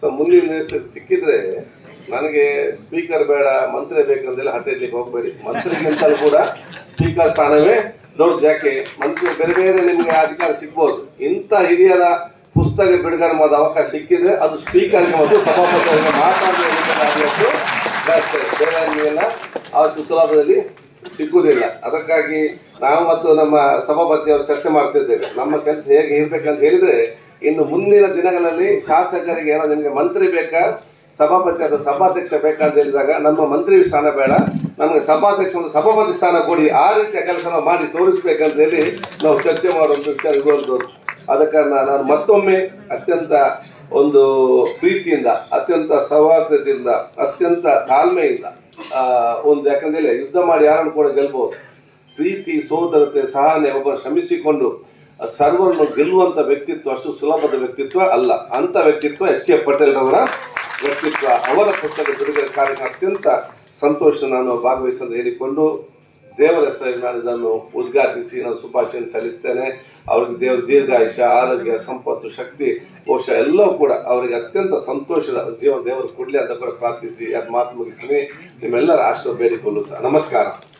So ಮುಂದಿನ ಸಿಕ್ಕಿದ್ರೆ ನನಗೆ ಸ್ಪೀಕರ್ ಬೇಡ, ಮಂತ್ರಿ ಬೇಕಂತೆಲ್ಲ ಹಠ ಇಡ್ಲಿಕ್ಕೆ ಹೋಗ್ಬೇಡಿ. ಮಂತ್ರಿಗಿಂತಲೂ ಕೂಡ ಸ್ಪೀಕರ್ ಸ್ಥಾನವೇ ದೊಡ್ಡ ಜಾಕೆ. ಮಂತ್ರಿ ಬೇರೆ ಬೇರೆ ನಿಮಗೆ ಅಧಿಕಾರ ಸಿಗ್ಬೋದು. ಇಂಥ ಹಿರಿಯರ ಪುಸ್ತಕ ಬಿಡುಗಡೆ ಮಾಡೋ ಅವಕಾಶ ಸಿಕ್ಕಿದ್ರೆ ಅದು ಸ್ಪೀಕರ್ಗೆ ಮತ್ತು ಸಭಾಪತಿಯವರಿಗೆ ಮಾತಾಡಬೇಕು ಬೇರೆ ನೀವೆಲ್ಲ ಆ ಸುಲಭದಲ್ಲಿ ಸಿಕ್ಕುವುದಿಲ್ಲ ಅದಕ್ಕಾಗಿ ನಾವು ಮತ್ತು ನಮ್ಮ ಸಭಾಪತಿಯವರು ಚರ್ಚೆ ಮಾಡ್ತಿದ್ದೇವೆ. ನಮ್ಮ ಕೆಲಸ ಹೇಗೆ ಇರಬೇಕಂತ ಹೇಳಿದ್ರೆ ಮುಂದಿನ ದಿನಗಳಲ್ಲಿ ಶಾಸಕರಿಗೆ ಏನೋ ನಿಮಗೆ ಮಂತ್ರಿ ಬೇಕಾ, ಸಭಾಪತಿ ಅಥವಾ ಸಭಾಧ್ಯಕ್ಷ ಬೇಕಾ ಅಂತ ಹೇಳಿದಾಗ ನಮ್ಮ ಮಂತ್ರಿ ಸ್ಥಾನ ಬೇಡ. ನಮಗೆ ಸಭಾಧ್ಯಕ್ಷ ಒಂದು ಸಭಾಪತಿ ಸ್ಥಾನ ಕೊಡಿ. ಆ ರೀತಿಯ ಕೆಲಸ ಮಾಡಿ ತೋರಿಸ್ಬೇಕಂತ ಹೇಳಿ ನಾವು ಚರ್ಚೆ ಮಾಡುವಂಥ ವಿಚಾರ ಇರುವಂಥದ್ದು ಅದಕ್ಕೆ ನಾನು ಮತ್ತೊಮ್ಮೆ ಅತ್ಯಂತ ಒಂದು ಪ್ರೀತಿಯಿಂದ, ಅತ್ಯಂತ ಸೌಹಾರ್ದದಿಂದ, ಅತ್ಯಂತ ತಾಳ್ಮೆಯಿಂದ ಒಂದು ಯಾಕಂದ್ರೆ ಯುದ್ಧ ಮಾಡಿ ಯಾರನ್ನು ಕೂಡ ಗೆಲ್ಬಹುದು. ಪ್ರೀತಿ ಸೋದರತೆ ಸಹನೆ ಒಬ್ಬ ಶ್ರಮಿಸಿಕೊಂಡು ಸರ್ವರನ್ನು ಗೆಲ್ಲುವಂತ ವ್ಯಕ್ತಿತ್ವ ಅಷ್ಟು ಸುಲಭದ ವ್ಯಕ್ತಿತ್ವ ಅಲ್ಲ. ಅಂತ ವ್ಯಕ್ತಿತ್ವ ಎಚ್ ಕೆ ಪಟೇಲ್ ರವರ ವ್ಯಕ್ತಿತ್ವ. ಅವರ ಪುಸ್ತಕ ಬಿಡುಗಡೆ ಕಾರ್ಯಕ್ಕೆ ಅತ್ಯಂತ ಸಂತೋಷ ನಾನು ಭಾಗವಹಿಸಲು ಹೇಳಿಕೊಂಡು ದೇವರ ಹೆಸರಲ್ಲಿ ನಾನು ಇದನ್ನು ಉದ್ಘಾಟಿಸಿ ನಾನು ಶುಭಾಶಯ ಸಲ್ಲಿಸ್ತೇನೆ. ಅವ್ರಿಗೆ ದೇವರ ದೀರ್ಘಾಯುಷ ಆರೋಗ್ಯ, ಸಂಪತ್ತು, ಶಕ್ತಿ, ಕೋಶ ಎಲ್ಲವೂ ಕೂಡ ಅವರಿಗೆ ಅತ್ಯಂತ ಸಂತೋಷದ ಜೀವನ ದೇವರು ಕೊಡಲಿ ಅಂತ ಕೂಡ ಪ್ರಾರ್ಥಿಸಿ, ಅದು ಮಾತು ಮುಗಿಸ್ತೀನಿ. ನಿಮ್ಮೆಲ್ಲರ ಆಶ್ರಯ ಬೇಡಿಕೊಳ್ಳುತ್ತಾ. ನಮಸ್ಕಾರ.